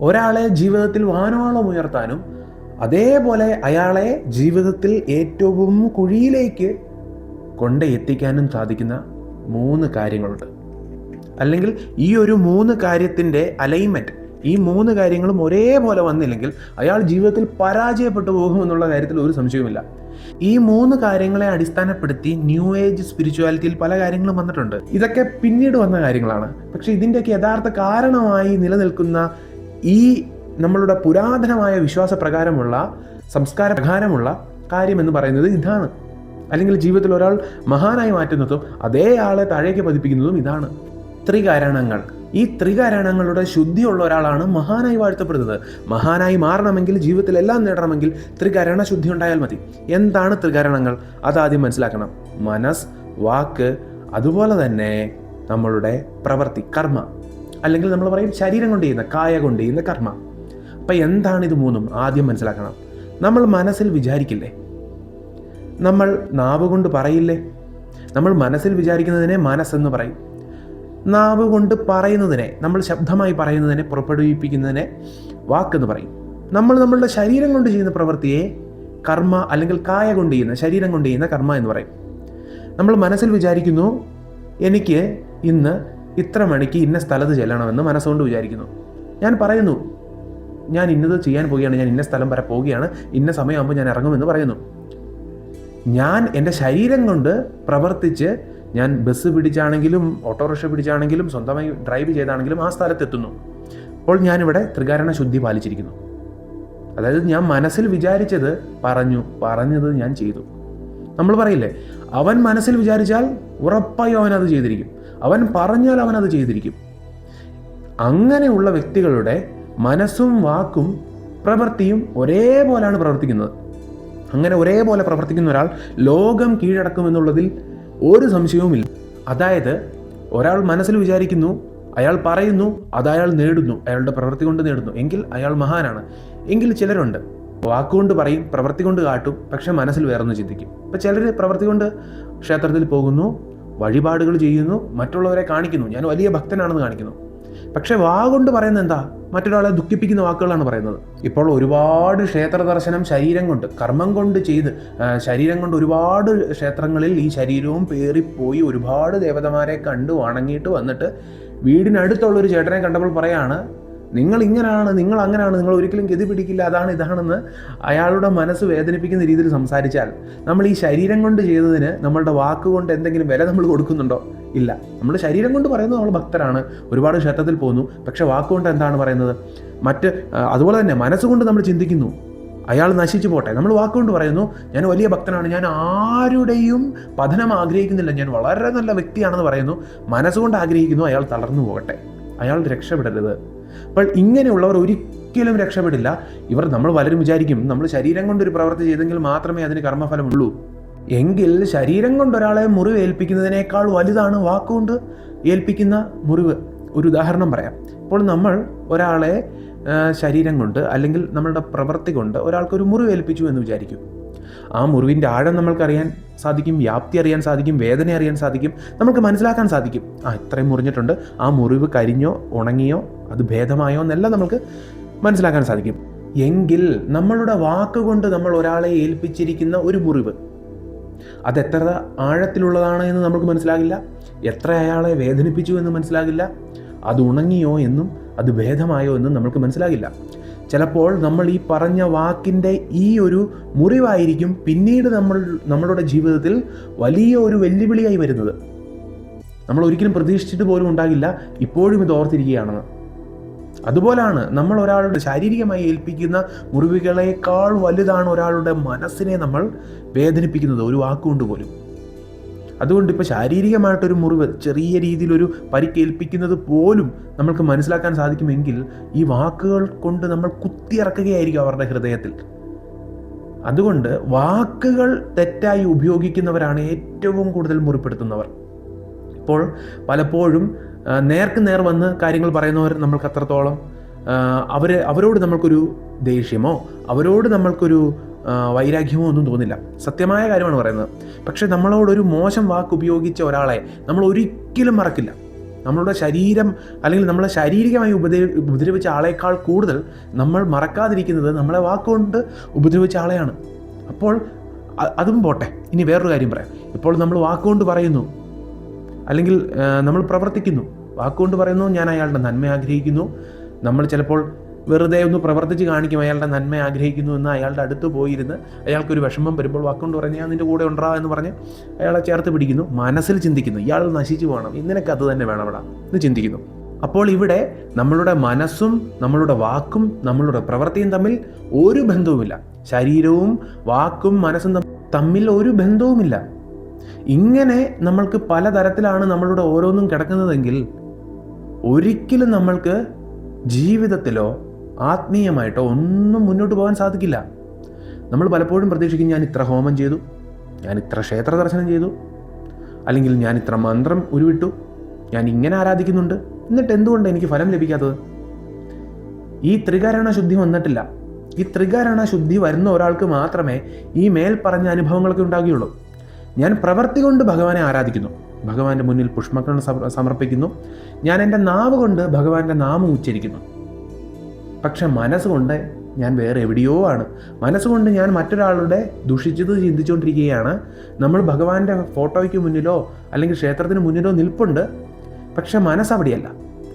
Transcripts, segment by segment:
ഒരാളെ ജീവിതത്തിൽ വാനോളം ഉയർത്താനും അതേപോലെ അയാളെ ജീവിതത്തിൽ ഏറ്റവും കുഴിയിലേക്ക് കൊണ്ട് എത്തിക്കാനും സാധിക്കുന്ന മൂന്ന് കാര്യങ്ങളുണ്ട്. അല്ലെങ്കിൽ ഈ ഒരു മൂന്ന് കാര്യത്തിന്റെ അലൈൻമെന്റ് ഈ മൂന്ന് കാര്യങ്ങളും ഒരേപോലെ വന്നില്ലെങ്കിൽ അയാൾ ജീവിതത്തിൽ പരാജയപ്പെട്ടു പോകുമെന്നുള്ള കാര്യത്തിൽ ഒരു സംശയവുമില്ല. ഈ മൂന്ന് കാര്യങ്ങളെ അടിസ്ഥാനപ്പെടുത്തി ന്യൂ ഏജ് സ്പിരിച്വാലിറ്റിയിൽ പല കാര്യങ്ങളും വന്നിട്ടുണ്ട്. ഇതൊക്കെ പിന്നീട് വന്ന കാര്യങ്ങളാണ്. പക്ഷേ ഇതിന്റെയൊക്കെ യഥാർത്ഥ കാരണമായി നിലനിൽക്കുന്ന ഈ നമ്മളുടെ പുരാതനമായ വിശ്വാസ പ്രകാരമുള്ള സംസ്കാര പ്രകാരമുള്ള കാര്യം എന്ന് പറയുന്നത് ഇതാണ്. അല്ലെങ്കിൽ ജീവിതത്തിൽ ഒരാൾ മഹാനായി മാറ്റുന്നതും അതേ ആളെ താഴേക്ക് പതിപ്പിക്കുന്നതും ഇതാണ്. ത്രികാരണങ്ങൾ. ഈ ത്രികാരണങ്ങളുടെ ശുദ്ധിയുള്ള ഒരാളാണ് മഹാനായി വാഴ്ത്തപ്പെടുന്നത്. മഹാനായി മാറണമെങ്കിൽ ജീവിതത്തിൽ എല്ലാം നേടണമെങ്കിൽ ത്രികാരണ ശുദ്ധി ഉണ്ടായാൽ മതി. എന്താണ് ത്രികാരണങ്ങൾ? അതാദ്യം മനസ്സിലാക്കണം. മനസ് വാക്ക് അതുപോലെ തന്നെ നമ്മളുടെ പ്രവൃത്തി കർമ്മ. അല്ലെങ്കിൽ നമ്മൾ പറയും ശരീരം കൊണ്ട് ചെയ്യുന്ന കായ കൊണ്ട് ചെയ്യുന്ന കർമ്മ. അപ്പം എന്താണ് ഇത് മൂന്നും? ആദ്യം മനസ്സിലാക്കണം. നമ്മൾ മനസ്സിൽ വിചാരിക്കില്ലേ? നമ്മൾ നാവ് കൊണ്ട് പറയില്ലേ? നമ്മൾ മനസ്സിൽ വിചാരിക്കുന്നതിനെ മനസ്സെന്ന് പറയും. നാവ് കൊണ്ട് പറയുന്നതിനെ നമ്മൾ ശബ്ദമായി പറയുന്നതിനെ പുറപ്പെടുവിപ്പിക്കുന്നതിനെ വാക്കെന്ന് പറയും. നമ്മൾ നമ്മളുടെ ശരീരം കൊണ്ട് ചെയ്യുന്ന പ്രവൃത്തിയെ കർമ്മ അല്ലെങ്കിൽ കായ കൊണ്ട് ചെയ്യുന്ന ശരീരം കൊണ്ട് ചെയ്യുന്ന കർമ്മ എന്ന് പറയും. നമ്മൾ മനസ്സിൽ വിചാരിക്കുന്നു എനിക്ക് ഇന്ന് ഇത്ര മണിക്ക് ഇന്ന സ്ഥലത്ത് ചെല്ലണമെന്ന് മനസ്സുകൊണ്ട് വിചാരിക്കുന്നു. ഞാൻ പറയുന്നു ഞാൻ ഇന്നത് ചെയ്യാൻ പോവുകയാണ് ഞാൻ ഇന്ന സ്ഥലം വരെ പോവുകയാണ് ഇന്ന സമയമാകുമ്പോൾ ഞാൻ ഇറങ്ങുമെന്ന് പറയുന്നു. ഞാൻ എന്റെ ശരീരം കൊണ്ട് പ്രവർത്തിച്ച് ഞാൻ ബസ് പിടിച്ചാണെങ്കിലും ഓട്ടോറിക്ഷ പിടിച്ചാണെങ്കിലും സ്വന്തമായി ഡ്രൈവ് ചെയ്താണെങ്കിലും ആ സ്ഥലത്തെത്തുന്നു അപ്പോൾ ഞാനിവിടെ ത്രികാരണ ശുദ്ധി പാലിച്ചിരിക്കുന്നു. അതായത് ഞാൻ മനസ്സിൽ വിചാരിച്ചത് പറഞ്ഞു പറഞ്ഞത് ഞാൻ ചെയ്തു. നമ്മൾ പറയില്ലേ അവൻ മനസ്സിൽ വിചാരിച്ചാൽ ഉറപ്പായി അവൻ അത് ചെയ്തിരിക്കും. അവൻ പറഞ്ഞാൽ അവൻ അത് ചെയ്തിരിക്കും. അങ്ങനെയുള്ള വ്യക്തികളുടെ മനസ്സും വാക്കും പ്രവൃത്തിയും ഒരേപോലെയാണ് പ്രവർത്തിക്കുന്നത്. അങ്ങനെ ഒരേപോലെ പ്രവർത്തിക്കുന്ന ഒരാൾ ലോകം കീഴടക്കുമെന്നുള്ളതിൽ ഒരു സംശയവുമില്ല. അതായത് ഒരാൾ മനസ്സിൽ വിചാരിക്കുന്നു അയാൾ പറയുന്നു അത് അയാൾ നേടുന്നു അയാളുടെ പ്രവൃത്തി കൊണ്ട് നേടുന്നു. എങ്കിൽ അയാൾ മഹാനാണ്. എങ്കിൽ ചിലരുണ്ട്. വാക്കുകൊണ്ട് പറയും പ്രവൃത്തി കൊണ്ട് കാട്ടും പക്ഷെ മനസ്സിൽ വേറൊന്ന് ചിന്തിക്കും. ഇപ്പം ചിലർ പ്രവൃത്തി കൊണ്ട് ക്ഷേത്രത്തിൽ പോകുന്നു വഴിപാടുകൾ ചെയ്യുന്നു മറ്റുള്ളവരെ കാണിക്കുന്നു. ഞാൻ വലിയ ഭക്തനാണെന്ന് കാണിക്കുന്നു. പക്ഷെ വാ കൊണ്ട് പറയുന്നത് എന്താ? മറ്റൊരാളെ ദുഃഖിപ്പിക്കുന്ന വാക്കുകളാണ് പറയുന്നത്. ഇപ്പോൾ ഒരുപാട് ക്ഷേത്ര ദർശനം ശരീരം കൊണ്ട് കർമ്മം കൊണ്ട് ചെയ്ത് ശരീരം കൊണ്ട് ഒരുപാട് ക്ഷേത്രങ്ങളിൽ ഈ ശരീരവും പേറിപ്പോയി ഒരുപാട് ദേവതമാരെ കണ്ടു വണങ്ങിയിട്ട് വന്നിട്ട് വീടിനടുത്തുള്ള ഒരു ചേട്ടനെ കണ്ടപ്പോൾ പറയാണ് നിങ്ങൾ ഇങ്ങനെയാണ് നിങ്ങൾ അങ്ങനെയാണ് നിങ്ങൾ ഒരിക്കലും ഗതി പിടിക്കില്ല അതാണ് ഇതാണെന്ന് അയാളുടെ മനസ്സ് വേദനിപ്പിക്കുന്ന രീതിയിൽ സംസാരിച്ചാൽ നമ്മൾ ഈ ശരീരം കൊണ്ട് ചെയ്തതിന് നമ്മളുടെ വാക്കുകൊണ്ട് എന്തെങ്കിലും വില നമ്മൾ കൊടുക്കുന്നുണ്ടോ? ഇല്ല. നമ്മൾ ശരീരം കൊണ്ട് പറയുന്നത് നമ്മൾ ഭക്തരാണ് ഒരുപാട് ക്ഷേത്രത്തിൽ പോകുന്നു പക്ഷെ വാക്കുകൊണ്ട് എന്താണ് പറയുന്നത്? മറ്റ് അതുപോലെ തന്നെ മനസ്സുകൊണ്ട് നമ്മൾ ചിന്തിക്കുന്നു അയാൾ നശിച്ചു പോട്ടെ നമ്മൾ വാക്കുകൊണ്ട് പറയുന്നു ഞാൻ വലിയ ഭക്തനാണ് ഞാൻ ആരുടെയും പതനം ആഗ്രഹിക്കുന്നില്ല ഞാൻ വളരെ നല്ല വ്യക്തിയാണെന്ന് പറയുന്നു മനസ്സുകൊണ്ട് ആഗ്രഹിക്കുന്നു അയാൾ തളർന്നു പോകട്ടെ അയാൾ രക്ഷപ്പെടരുത്. അപ്പോൾ ഇങ്ങനെയുള്ളവർ ഒരിക്കലും രക്ഷപ്പെടില്ല. ഇവർ നമ്മൾ പലരും വിചാരിക്കും നമ്മൾ ശരീരം കൊണ്ടൊരു പ്രവൃത്തി ചെയ്തെങ്കിൽ മാത്രമേ അതിന് കർമ്മഫലമുള്ളൂ. എങ്കിൽ ശരീരം കൊണ്ടൊരാളെ മുറിവ് ഏൽപ്പിക്കുന്നതിനേക്കാൾ വലുതാണ് വാക്കുകൊണ്ട് ഏൽപ്പിക്കുന്ന മുറിവ്. ഒരു ഉദാഹരണം പറയാം. ഇപ്പോൾ നമ്മൾ ഒരാളെ ശരീരം കൊണ്ട് അല്ലെങ്കിൽ നമ്മളുടെ പ്രവൃത്തി കൊണ്ട് ഒരാൾക്കൊരു മുറിവ് ഏൽപ്പിച്ചു എന്ന് വിചാരിക്കും. ആ മുറിവിന്റെ ആഴം നമ്മൾക്കറിയാൻ സാധിക്കും വ്യാപ്തി അറിയാൻ സാധിക്കും വേദന അറിയാൻ സാധിക്കും നമുക്ക് മനസ്സിലാക്കാൻ സാധിക്കും. ആ ഇത്രയും മുറിഞ്ഞിട്ടുണ്ട്. ആ മുറിവ് കരിഞ്ഞോ ഉണങ്ങിയോ അത് ഭേദമായോ എന്നെല്ലാം നമുക്ക് മനസ്സിലാക്കാൻ സാധിക്കും. എങ്കിൽ നമ്മളുടെ വാക്കുകൊണ്ട് നമ്മൾ ഒരാളെ ഏൽപ്പിച്ചിരിക്കുന്ന ഒരു മുറിവ് അത് എത്ര ആഴത്തിലുള്ളതാണ് എന്ന് നമുക്ക് മനസ്സിലാകില്ല? എത്ര അയാളെ വേദനിപ്പിച്ചു എന്ന് മനസ്സിലാകില്ല? അത് ഉണങ്ങിയോ എന്നും അത് ഭേദമായോ എന്നും നമുക്ക് മനസ്സിലാകില്ല. ചിലപ്പോൾ നമ്മൾ ഈ പറഞ്ഞ വാക്കിന്റെ ഈ ഒരു മുറിവായിരിക്കും പിന്നീട് നമ്മൾ നമ്മളുടെ ജീവിതത്തിൽ വലിയ ഒരു വെല്ലുവിളിയായി വരുന്നത്. നമ്മൾ ഒരിക്കലും പ്രതീക്ഷിച്ചിട്ട് പോലും ഉണ്ടാകില്ല ഇപ്പോഴും ഇത് ഓർത്തിരിക്കുകയാണെന്ന്. അതുപോലാണ് നമ്മൾ ഒരാളുടെ ശാരീരികമായി ഏൽപ്പിക്കുന്ന മുറിവുകളേക്കാൾ വലുതാണ് ഒരാളുടെ മനസ്സിനെ നമ്മൾ വേദനിപ്പിക്കുന്നത് ഒരു വാക്കുകൊണ്ട് പോലും. അതുകൊണ്ട് ഇപ്പോൾ ശാരീരികമായിട്ടൊരു മുറിവ് ചെറിയ രീതിയിലൊരു പരിക്കേൽപ്പിക്കുന്നത് പോലും നമ്മൾക്ക് മനസ്സിലാക്കാൻ സാധിക്കുമെങ്കിൽ ഈ വാക്കുകൾ കൊണ്ട് നമ്മൾ കുത്തിയിറക്കുകയായിരിക്കും അവരുടെ ഹൃദയത്തിൽ. അതുകൊണ്ട് വാക്കുകൾ തെറ്റായി ഉപയോഗിക്കുന്നവരാണ് ഏറ്റവും കൂടുതൽ മുറിപ്പെടുത്തുന്നവർ. ഇപ്പോൾ പലപ്പോഴും നേർക്ക് നേർ വന്ന് കാര്യങ്ങൾ പറയുന്നവർ നമ്മൾക്ക് അത്രത്തോളം അവർ അവരോട് നമ്മൾക്കൊരു ദേഷ്യമോ അവരോട് നമ്മൾക്കൊരു വൈരാഗ്യമോ ഒന്നും തോന്നില്ല. സത്യമായ കാര്യമാണ് പറയുന്നത്. പക്ഷെ നമ്മളോടൊരു മോശം വാക്ക് ഉപയോഗിച്ച ഒരാളെ നമ്മൾ ഒരിക്കലും മറക്കില്ല. നമ്മളുടെ ശരീരം അല്ലെങ്കിൽ നമ്മളെ ശാരീരികമായി ഉപദ്രവ ഉപദ്രവിച്ച ആളേക്കാൾ കൂടുതൽ നമ്മൾ മറക്കാതിരിക്കുന്നത് നമ്മളെ വാക്കുകൊണ്ട് ഉപദ്രവിച്ച ആളെയാണ്. അപ്പോൾ അതും പോട്ടെ. ഇനി വേറൊരു കാര്യം പറയാം. ഇപ്പോൾ നമ്മൾ വാക്കുകൊണ്ട് പറയുന്നു. അല്ലെങ്കിൽ നമ്മൾ പ്രവർത്തിക്കുന്നു. വാക്കുകൊണ്ട് പറയുന്നു ഞാൻ അയാളുടെ നന്മ ആഗ്രഹിക്കുന്നു. നമ്മൾ ചിലപ്പോൾ വെറുതെ ഒന്ന് പ്രവർത്തിച്ച് കാണിക്കും. അയാളുടെ നന്മ ആഗ്രഹിക്കുന്നു എന്ന് അയാളുടെ അടുത്ത് പോയിരുന്ന് അയാൾക്കൊരു വിഷമം വരുമ്പോൾ വാക്കുകൊണ്ട് പറഞ്ഞ് ഞാൻ നിന്റെ കൂടെ ഉണ്ടാ എന്ന് പറഞ്ഞ് അയാളെ ചേർത്ത് പിടിക്കുന്നു. മനസ്സിൽ ചിന്തിക്കുന്നു ഇയാൾ നശിച്ചു പോകണം. ഇന്നലേക്ക് അത് തന്നെ വേണം അവിടെ എന്ന് ചിന്തിക്കുന്നു. അപ്പോൾ ഇവിടെ നമ്മളുടെ മനസ്സും നമ്മളുടെ വാക്കും നമ്മളുടെ പ്രവൃത്തിയും തമ്മിൽ ഒരു ബന്ധവുമില്ല. ശരീരവും വാക്കും മനസ്സും തമ്മിൽ ഒരു ബന്ധവുമില്ല. ഇങ്ങനെ നമ്മൾക്ക് പലതരത്തിലാണ് നമ്മളുടെ ഓരോന്നും കിടക്കുന്നതെങ്കിൽ ഒരിക്കലും നമ്മൾക്ക് ജീവിതത്തിലോ ആത്മീയമായിട്ടോ ഒന്നും മുന്നോട്ട് പോകാൻ സാധിക്കില്ല. നമ്മൾ പലപ്പോഴും പ്രതീക്ഷിക്കും ഞാൻ ഇത്ര ഹോമം ചെയ്തു ഞാൻ ഇത്ര ക്ഷേത്ര ദർശനം ചെയ്തു അല്ലെങ്കിൽ ഞാൻ ഇത്ര മന്ത്രം ഉരുവിട്ടു ഞാൻ ഇങ്ങനെ ആരാധിക്കുന്നുണ്ട് എന്നിട്ട് എന്തുകൊണ്ട് എനിക്ക് ഫലം ലഭിക്കാത്തത്? ഈ ത്രികാരണ ശുദ്ധി വന്നിട്ടില്ല. ഈ ത്രികാരണ ശുദ്ധി വരുന്ന ഒരാൾക്ക് മാത്രമേ ഈ മേൽ പറഞ്ഞ അനുഭവങ്ങളൊക്കെ ഉണ്ടാകുകയുള്ളൂ. ഞാൻ പ്രവർത്തി കൊണ്ട് ഭഗവാനെ ആരാധിക്കുന്നു. ഭഗവാന്റെ മുന്നിൽ പുഷ്പങ്ങൾ സമർപ്പിക്കുന്നു. ഞാൻ എന്റെ നാവ് കൊണ്ട് ഭഗവാന്റെ നാമം ഉച്ചരിക്കുന്നു. പക്ഷെ മനസ്സുകൊണ്ട് ഞാൻ വേറെ എവിടെയോ ആണ്. മനസ്സുകൊണ്ട് ഞാൻ മറ്റൊരാളുടെ ദുഷിച്ചത് ചിന്തിച്ചുകൊണ്ടിരിക്കുകയാണ്. നമ്മൾ ഭഗവാന്റെ ഫോട്ടോയ്ക്ക് മുന്നിലോ അല്ലെങ്കിൽ ക്ഷേത്രത്തിന് മുന്നിലോ നിൽപ്പുണ്ട്. പക്ഷെ മനസ്സവിടെയല്ല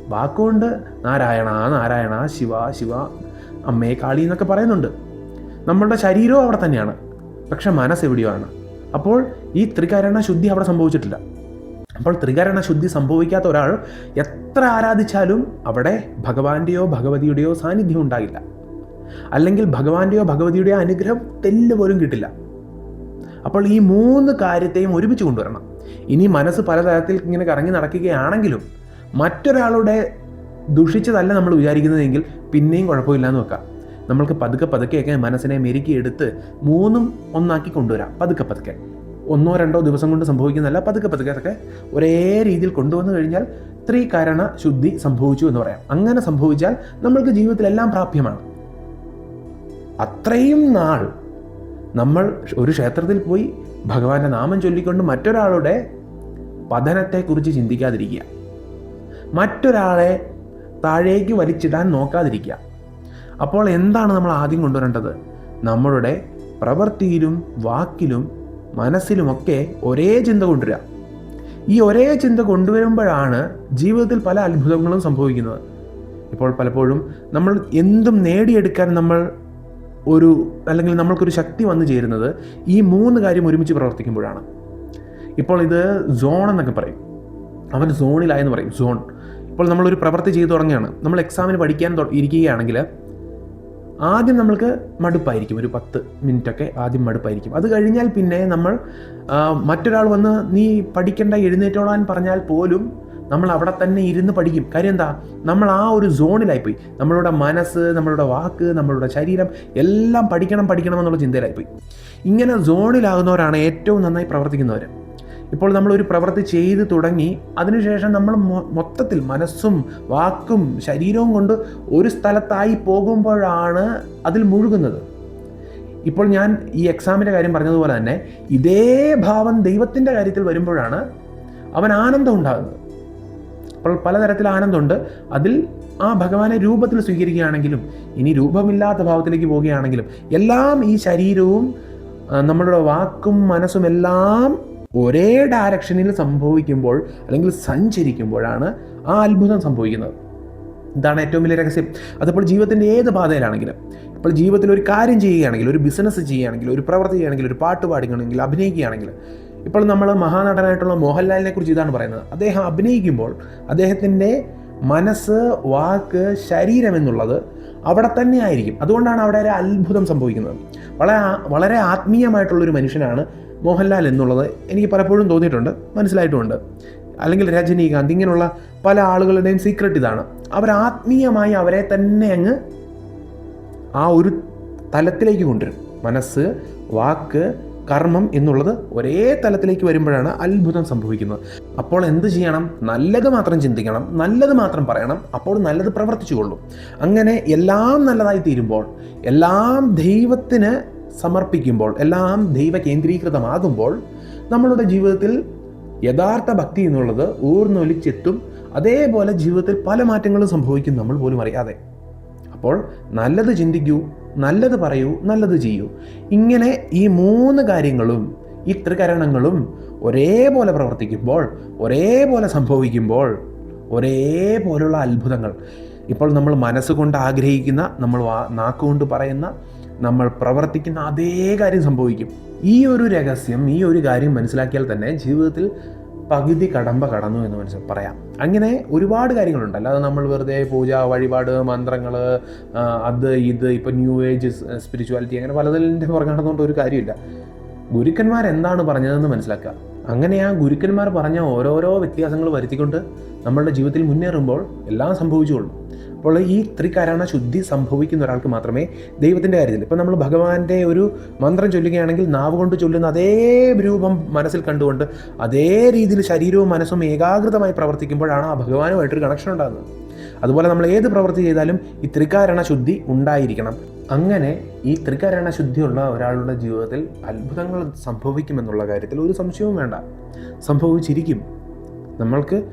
വാക്കുകൊണ്ട് നാരായണ നാരായണ ശിവ ശിവ അമ്മേ കാളി എന്നൊക്കെ പറയുന്നുണ്ട്. നമ്മളുടെ ശരീരവും അവിടെ തന്നെയാണ്. പക്ഷെ മനസ്സെവിടെയോ ആണ്. അപ്പോൾ ഈ ത്രികാരണ ശുദ്ധി അവിടെ സംഭവിച്ചിട്ടില്ല. അപ്പോൾ ത്രികരണ ശുദ്ധി സംഭവിക്കാത്ത ഒരാൾ എത്ര ആരാധിച്ചാലും അവിടെ ഭഗവാന്റെയോ ഭഗവതിയുടെയോ സാന്നിധ്യം ഉണ്ടാകില്ല. അല്ലെങ്കിൽ ഭഗവാന്റെയോ ഭഗവതിയുടെയോ അനുഗ്രഹം തെല്ല് പോലും കിട്ടില്ല. അപ്പോൾ ഈ മൂന്ന് കാര്യത്തെയും ഒരുമിച്ച് കൊണ്ടുവരണം. ഇനി മനസ്സ് പലതരത്തിൽ ഇങ്ങനെ കറങ്ങി നടക്കുകയാണെങ്കിലും മറ്റൊരാളുടെ ദുഷിച്ചതല്ല നമ്മൾ വിചാരിക്കുന്നതെങ്കിൽ പിന്നെയും കുഴപ്പമില്ല എന്ന് വെക്കാം. നമ്മൾക്ക് പതുക്കെ പതുക്കെയൊക്കെ മനസ്സിനെ മെരുക്കിയെടുത്ത് മൂന്നും ഒന്നാക്കി കൊണ്ടുവരാം. പതുക്കെ പതുക്കെ. ഒന്നോ രണ്ടോ ദിവസം കൊണ്ട് സംഭവിക്കുന്നതല്ല. പതുക്കെ പതുക്കെ അതൊക്കെ ഒരേ രീതിയിൽ കൊണ്ടുവന്നു കഴിഞ്ഞാൽ ത്രികാരണ ശുദ്ധി സംഭവിച്ചു എന്ന് പറയാം. അങ്ങനെ സംഭവിച്ചാൽ നമ്മൾക്ക് ജീവിതത്തിലെല്ലാം പ്രാപ്യമാണ്. അത്രയും നാൾ നമ്മൾ ഒരു ക്ഷേത്രത്തിൽ പോയി ഭഗവാന്റെ നാമം ചൊല്ലിക്കൊണ്ട് മറ്റൊരാളുടെ പതനത്തെക്കുറിച്ച് ചിന്തിക്കാതിരിക്കുക. മറ്റൊരാളെ താഴേക്ക് വലിച്ചിടാൻ നോക്കാതിരിക്കുക. അപ്പോൾ എന്താണ് നമ്മൾ ആദ്യം കൊണ്ടുവരേണ്ടത്? നമ്മളുടെ പ്രവൃത്തിയിലും വാക്കിലും മനസ്സിലുമൊക്കെ ഒരേ ചിന്ത കൊണ്ടുവരിക. ഈ ഒരേ ചിന്ത കൊണ്ടുവരുമ്പോഴാണ് ജീവിതത്തിൽ പല അത്ഭുതങ്ങളും സംഭവിക്കുന്നത്. ഇപ്പോൾ പലപ്പോഴും നമ്മൾ എന്തും നേടിയെടുക്കാൻ നമ്മൾ ഒരു അല്ലെങ്കിൽ നമ്മൾക്കൊരു ശക്തി വന്നു ചേരുന്നത് ഈ മൂന്ന് കാര്യം ഒരുമിച്ച് പ്രവർത്തിക്കുമ്പോഴാണ്. ഇപ്പോൾ ഇത് സോൺ എന്നൊക്കെ പറയും. അവൻ സോണിലായെന്ന് പറയും സോൺ ഇപ്പോൾ നമ്മളൊരു പ്രവൃത്തി ചെയ്തു തുടങ്ങുകയാണ്. നമ്മൾ എക്സാമിന് പഠിക്കാൻ ഇരിക്കുകയാണെങ്കിൽ ആദ്യം നമ്മൾക്ക് മടുപ്പായിരിക്കും ഒരു പത്ത് മിനിറ്റൊക്കെ ആദ്യം മടുപ്പായിരിക്കും. അത് കഴിഞ്ഞാൽ പിന്നെ നമ്മൾ മറ്റൊരാൾ വന്ന് നീ പഠിക്കേണ്ട എഴുന്നേറ്റോളാൻ പറഞ്ഞാൽ പോലും നമ്മൾ അവിടെ തന്നെ ഇരുന്ന് പഠിക്കും. കാര്യം എന്താ? നമ്മൾ ആ ഒരു സോണിലായിപ്പോയി. നമ്മളുടെ മനസ്സ് നമ്മളുടെ വാക്ക് നമ്മളുടെ ശരീരം എല്ലാം പഠിക്കണം പഠിക്കണം എന്നുള്ള ചിന്തയിലായിപ്പോയി. ഇങ്ങനെ സോണിലാകുന്നവരാണ് ഏറ്റവും നന്നായി പ്രവർത്തിക്കുന്നവർ ഇപ്പോൾ നമ്മൾ ഒരു പ്രവൃത്തി ചെയ്ത് തുടങ്ങി അതിനുശേഷം നമ്മൾ മൊത്തത്തിൽ മനസ്സും വാക്കും ശരീരവും കൊണ്ട് ഒരു സ്ഥലത്തായി പോകുമ്പോഴാണ് അതിൽ മുഴുകുന്നത്. ഇപ്പോൾ ഞാൻ ഈ എക്സാമിന്റെ കാര്യം പറഞ്ഞതുപോലെ തന്നെ ഇതേ ഭാവം ദൈവത്തിന്റെ കാര്യത്തിൽ വരുമ്പോഴാണ് അവൻ ആനന്ദം ഉണ്ടാകുന്നത്. അപ്പോൾ പലതരത്തിൽ ആനന്ദമുണ്ട്. അതിൽ ആ ഭഗവാനെ രൂപത്തിൽ സ്വീകരിക്കുകയാണെങ്കിലും ഇനി രൂപമില്ലാത്ത ഭാവത്തിലേക്ക് പോവുകയാണെങ്കിലും എല്ലാം ഈ ശരീരവും നമ്മളുടെ വാക്കും മനസ്സും എല്ലാം ഒരേ ഡയറക്ഷനിൽ സംഭവിക്കുമ്പോൾ അല്ലെങ്കിൽ സഞ്ചരിക്കുമ്പോഴാണ് ആ അത്ഭുതം സംഭവിക്കുന്നത്. ഇതാണ് ഏറ്റവും വലിയ രഹസ്യം. അതിപ്പോൾ ജീവിതത്തിന്റെ ഏത് പാതയിലാണെങ്കിലും ഇപ്പോൾ ജീവിതത്തിൽ ഒരു കാര്യം ചെയ്യുകയാണെങ്കിൽ ഒരു ബിസിനസ് ചെയ്യുകയാണെങ്കിൽ ഒരു പ്രവൃത്തി ചെയ്യുകയാണെങ്കിൽ ഒരു പാട്ട് പാടുകയാണെങ്കിൽ അഭിനയിക്കുകയാണെങ്കിൽ ഇപ്പോൾ നമ്മൾ മഹാനടനായിട്ടുള്ള മോഹൻലാലിനെ കുറിച്ച് ഇതാണ് പറയുന്നത്. അദ്ദേഹം അഭിനയിക്കുമ്പോൾ അദ്ദേഹത്തിന്റെ മനസ്സ് വാക്ക് ശരീരം എന്നുള്ളത് അവിടെ തന്നെ ആയിരിക്കും. അതുകൊണ്ടാണ് അവിടെ ഒരു അത്ഭുതം സംഭവിക്കുന്നത്. വളരെ വളരെ ആത്മീയമായിട്ടുള്ളൊരു മനുഷ്യനാണ് മോഹൻലാൽ എന്നുള്ളത് എനിക്ക് പലപ്പോഴും തോന്നിയിട്ടുണ്ട് മനസ്സിലായിട്ടുമുണ്ട്. അല്ലെങ്കിൽ രജനീകാന്ത് ഇങ്ങനെയുള്ള പല ആളുകളുടെയും സീക്രട്ട് ഇതാണ്. അവർ ആത്മീയമായി അവരെ തന്നെ അങ്ങ് ആ ഒരു തലത്തിലേക്ക് കൊണ്ടുവരും. മനസ്സ് വാക്ക് കർമ്മം എന്നുള്ളത് ഒരേ തലത്തിലേക്ക് വരുമ്പോഴാണ് അത്ഭുതം സംഭവിക്കുന്നത്. അപ്പോൾ എന്ത് ചെയ്യണം? നല്ലത് മാത്രം ചിന്തിക്കണം. നല്ലത് മാത്രം പറയണം. അപ്പോൾ നല്ലത് പ്രവർത്തിച്ചു കൊള്ളും അങ്ങനെ എല്ലാം നല്ലതായി തീരുമ്പോൾ എല്ലാം ദൈവത്തിന് സമർപ്പിക്കുമ്പോൾ എല്ലാം ദൈവ കേന്ദ്രീകൃതമാകുമ്പോൾ നമ്മളുടെ ജീവിതത്തിൽ യഥാർത്ഥ ഭക്തി എന്നുള്ളത് ഊർന്നൊലിച്ചെത്തും അതേപോലെ ജീവിതത്തിൽ പല മാറ്റങ്ങളും സംഭവിക്കും നമ്മൾ പോലും അറിയാതെ. അപ്പോൾ നല്ലത് ചിന്തിക്കൂ നല്ലത് പറയൂ നല്ലത് ചെയ്യൂ. ഇങ്ങനെ ഈ മൂന്ന് കാര്യങ്ങളും ഈ ത്രികരണങ്ങളും ഒരേപോലെ പ്രവർത്തിക്കുമ്പോൾ ഒരേപോലെ സംഭവിക്കുമ്പോൾ ഒരേപോലുള്ള അത്ഭുതങ്ങൾ. ഇപ്പോൾ നമ്മൾ മനസ്സുകൊണ്ട് ആഗ്രഹിക്കുന്ന നമ്മൾ നാക്കുകൊണ്ട് പറയുന്ന നമ്മൾ പ്രവർത്തിക്കുന്ന അതേ കാര്യം സംഭവിക്കും. ഈ ഒരു രഹസ്യം ഈ ഒരു കാര്യം മനസ്സിലാക്കിയാൽ തന്നെ ജീവിതത്തിൽ പകുതി കടമ്പ കടന്നു എന്ന് മനസ്സിൽ പറയാം. അങ്ങനെ ഒരുപാട് കാര്യങ്ങളുണ്ട്. അല്ലാതെ നമ്മൾ വെറുതെ പൂജ വഴിപാട് മന്ത്രങ്ങൾ അത് ഇത് ഇപ്പം ന്യൂ ഏജ് സ്പിരിച്വാലിറ്റി അങ്ങനെ പലതിന്റെ പുറകെ നടന്നുകൊണ്ട് ഒരു കാര്യമില്ല. ഗുരുക്കന്മാർ എന്താണ് പറഞ്ഞതെന്ന് മനസ്സിലാക്കുക. അങ്ങനെ ആ ഗുരുക്കന്മാർ പറഞ്ഞ ഓരോരോ വ്യത്യാസങ്ങൾ വരുത്തിക്കൊണ്ട് നമ്മളുടെ ജീവിതത്തിൽ മുന്നേറുമ്പോൾ എല്ലാം സംഭവിച്ചുകൊള്ളും. അപ്പോൾ ഈ ത്രികാരണ ശുദ്ധി സംഭവിക്കുന്ന ഒരാൾക്ക് മാത്രമേ ദൈവത്തിന്റെ കാര്യത്തിൽ ഇപ്പം നമ്മൾ ഭഗവാന്റെ ഒരു മന്ത്രം ചൊല്ലുകയാണെങ്കിൽ നാവ് കൊണ്ട് ചൊല്ലുന്ന അതേ രൂപം മനസ്സിൽ കണ്ടുകൊണ്ട് അതേ രീതിയിൽ ശരീരവും മനസ്സും ഏകാഗ്രതമായി പ്രവർത്തിക്കുമ്പോഴാണ് ആ ഭഗവാനുമായിട്ടൊരു കണക്ഷൻ ഉണ്ടാകുന്നത്. അതുപോലെ നമ്മൾ ഏത് പ്രവൃത്തി ചെയ്താലും ഈ ത്രികാരണ ശുദ്ധി ഉണ്ടായിരിക്കണം. അങ്ങനെ ഈ ത്രികാരണ ശുദ്ധിയുള്ള ഒരാളുടെ ജീവിതത്തിൽ അത്ഭുതങ്ങൾ സംഭവിക്കുമെന്നുള്ള കാര്യത്തിൽ ഒരു സംശയവും വേണ്ട. സംഭവിച്ചിരിക്കും. നമ്മൾക്ക്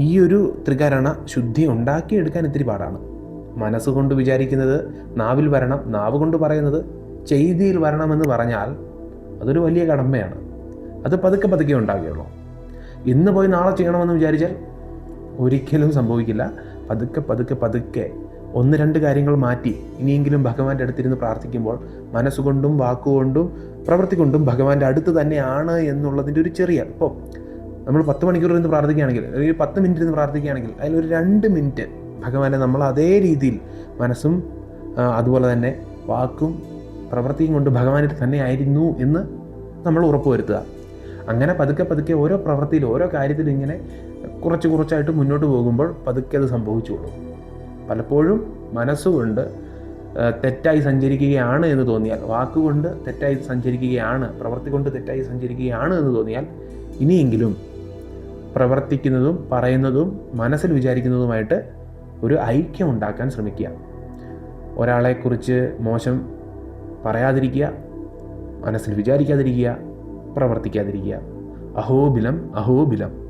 ഈ ഒരു ത്രികരണ ശുദ്ധി ഉണ്ടാക്കിയെടുക്കാൻ ഇത്തിരി പാടാണ്. മനസ്സുകൊണ്ട് വിചാരിക്കുന്നത് നാവിൽ വരണം നാവ് കൊണ്ട് പറയുന്നത് ചെയ്തിയിൽ വരണമെന്ന് പറഞ്ഞാൽ അതൊരു വലിയ കടമ്പയാണ് അത് പതുക്കെ പതുക്കെ ഉണ്ടാകുകയുള്ളൂ ഇന്ന് പോയി നാളെ ചെയ്യണമെന്ന് വിചാരിച്ചാൽ ഒരിക്കലും സംഭവിക്കില്ല. പതുക്കെ പതുക്കെ പതുക്കെ ഒന്ന് രണ്ട് കാര്യങ്ങൾ മാറ്റി ഇനിയെങ്കിലും ഭഗവാന്റെ അടുത്തിരുന്ന് പ്രാർത്ഥിക്കുമ്പോൾ മനസ്സുകൊണ്ടും വാക്കുകൊണ്ടും പ്രവൃത്തി കൊണ്ടും ഭഗവാന്റെ അടുത്ത് തന്നെയാണ് എന്നുള്ളതിന്റെ ഒരു ചെറിയ ഇപ്പോൾ നമ്മൾ പത്ത് മണിക്കൂർ ഇരുന്ന് പ്രാർത്ഥിക്കുകയാണെങ്കിൽ ഒരു പത്ത് മിനിറ്റ് ഇരുന്ന് പ്രാർത്ഥിക്കുകയാണെങ്കിൽ അതിലൊരു രണ്ട് മിനിറ്റ് ഭഗവാനെ നമ്മൾ അതേ രീതിയിൽ മനസ്സും അതുപോലെ തന്നെ വാക്കും പ്രവൃത്തിയും കൊണ്ട് ഭഗവാനിൽ തന്നെ ആയിരുന്നു എന്ന് നമ്മൾ ഉറപ്പുവരുത്തുക. അങ്ങനെ പതുക്കെ പതുക്കെ ഓരോ പ്രവൃത്തിയിലും ഓരോ കാര്യത്തിലും ഇങ്ങനെ കുറച്ച് കുറച്ചായിട്ട് മുന്നോട്ട് പോകുമ്പോൾ പതുക്കെ അത് സംഭവിച്ചുള്ളൂ പലപ്പോഴും മനസ്സുകൊണ്ട് തെറ്റായി സഞ്ചരിക്കുകയാണ് എന്ന് തോന്നിയാൽ വാക്കുകൊണ്ട് തെറ്റായി സഞ്ചരിക്കുകയാണ് പ്രവൃത്തി കൊണ്ട് തെറ്റായി സഞ്ചരിക്കുകയാണ് എന്ന് തോന്നിയാൽ ഇനിയെങ്കിലും പ്രവർത്തിക്കുന്നതും പറയുന്നതും മനസ്സിൽ വിചാരിക്കുന്നതുമായിട്ട് ഒരു ഐക്യം ഉണ്ടാക്കാൻ ശ്രമിക്കുക. ഒരാളെക്കുറിച്ച് മോശം പറയാതിരിക്കുക മനസ്സിൽ വിചാരിക്കാതിരിക്കുക പ്രവർത്തിക്കാതിരിക്കുക. അഹോബിലം അഹോബിലം